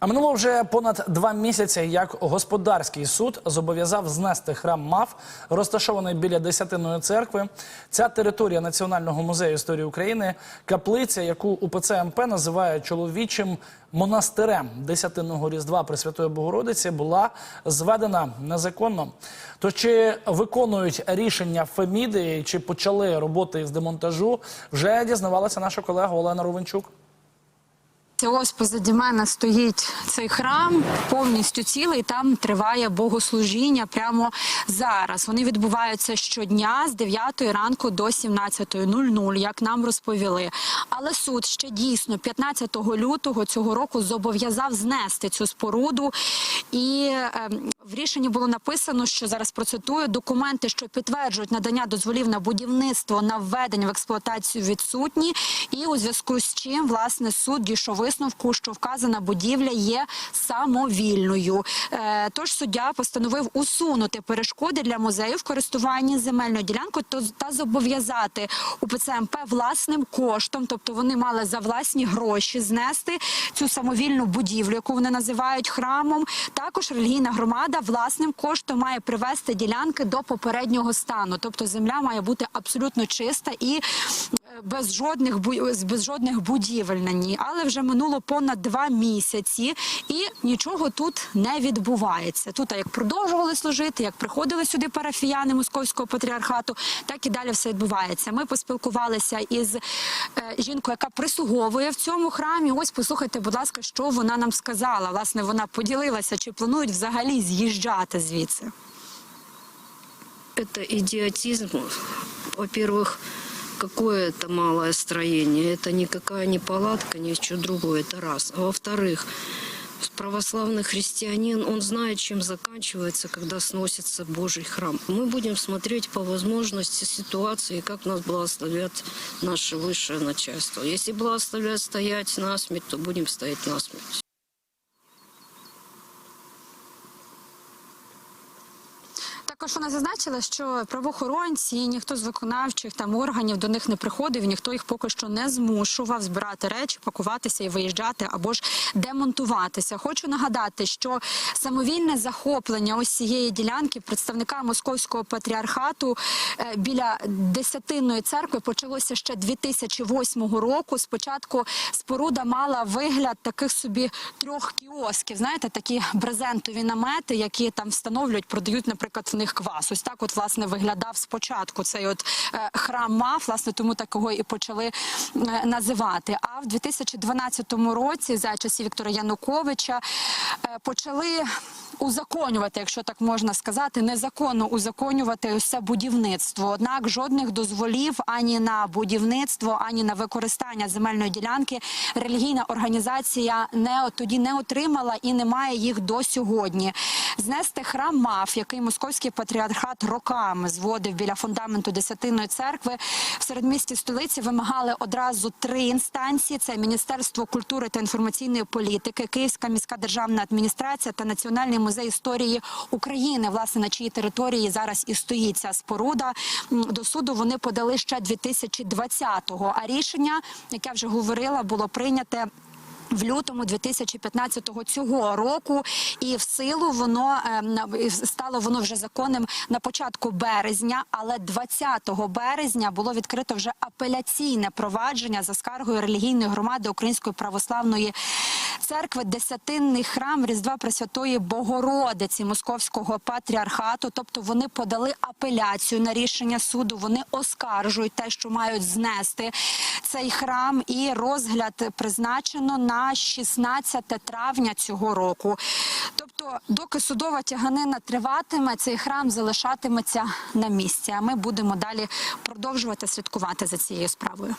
А минуло вже понад два місяці, як господарський суд зобов'язав знести храм МАФ, розташований біля Десятинної церкви. Ця територія Національного музею історії України, каплиця, яку УПЦ МП називає чоловічим монастирем Десятинного різдва Пресвятої Богородиці, була зведена незаконно. То чи виконують рішення Феміди, чи почали роботи з демонтажу, вже дізнавалася наша колега Олена Рувенчук. Ось позаді мене стоїть цей храм, повністю цілий. Там триває богослужіння прямо зараз. Вони відбуваються щодня з 9 ранку до 17.00, як нам розповіли. Але суд ще дійсно 15 лютого цього року зобов'язав знести цю споруду. І е, в рішенні було написано, що зараз процитую документи, що підтверджують надання дозволів на будівництво на введення в експлуатацію відсутні. І у зв'язку з чим власне суд дійшов висновку, що вказана будівля є самовільною. Е, тож суддя постановив усунути перешкоди для музею в користуванні земельною ділянкою та зобов'язати УПЦ МП власним коштом, тобто вони мали за власні гроші знести цю самовільну будівлю, яку вони називають храмом. Також релігійна громада власним коштом має привести ділянки до попереднього стану, тобто земля має бути абсолютно чиста і без жодних без жодних будівель на ній. Але вже минуло понад два місяці, і нічого тут не відбувається. Тут як продовжували служити, як приходили сюди парафіяни московського патріархату, так і далі все відбувається. Ми поспілкувалися із е, жінкою, яка прислуговує в цьому храмі. Ось послухайте, будь ласка, що вона нам сказала. Власне, вона поділилася, чи планують взагалі з'їжджати звідси. Это идиотизм. Во-первых, какое это малое строение? Это никакая не палатка, ни что другое, это раз. А во-вторых, православный христианин, он знает, чем заканчивается, когда сносится Божий храм. Мы будем смотреть по возможности ситуации, как нас благословят наше высшее начальство. Если благословят стоять насмерть, то будем стоять насмерть. Також вона зазначила, що правоохоронці, ніхто з виконавчих там органів до них не приходив, ніхто їх поки що не змушував збирати речі, пакуватися і виїжджати або ж демонтуватися. Хочу нагадати, що самовільне захоплення ось цієї ділянки представника московського патріархату е, біля десятинної церкви почалося ще 2008 року. Спочатку споруда мала вигляд таких собі трьох кіосків. Знаєте, такі брезентові намети, які там встановлюють, продають, наприклад, в них квас. Ось так, от власне виглядав спочатку цей от е, храм МАФ, власне, тому такого і почали е, називати. А в 2012 році, за часів Віктора Януковича, е, почали узаконювати, якщо так можна сказати, незаконно узаконювати це будівництво. Однак жодних дозволів ані на будівництво, ані на використання земельної ділянки релігійна організація не тоді не отримала і не має їх до сьогодні. Знести храм мав, який московський патріархат роками зводив біля фундаменту Десятинної церкви в середмісті столиці, вимагали одразу три інстанції: це Міністерство культури та інформаційної політики, Київська міська державна адміністрація та Національний музей історії України, власне на чиїй території зараз і стоїть ця споруда. До суду вони подали ще 2020-го. А рішення, як я вже говорила, було прийняте. В лютому 2015 цього року, і в силу воно е, і стало воно вже законним на початку березня. Але 20 березня було відкрито вже апеляційне провадження за скаргою релігійної громади Української православної церкви, десятинний храм Різдва Пресвятої Богородиці Московського патріархату. Тобто вони подали апеляцію на рішення суду. Вони оскаржують те, що мають знести цей храм, і розгляд призначено на 16 травня цього року. Тобто, доки судова тяганина триватиме, цей храм залишатиметься на місці. А ми будемо далі продовжувати слідкувати за цією справою.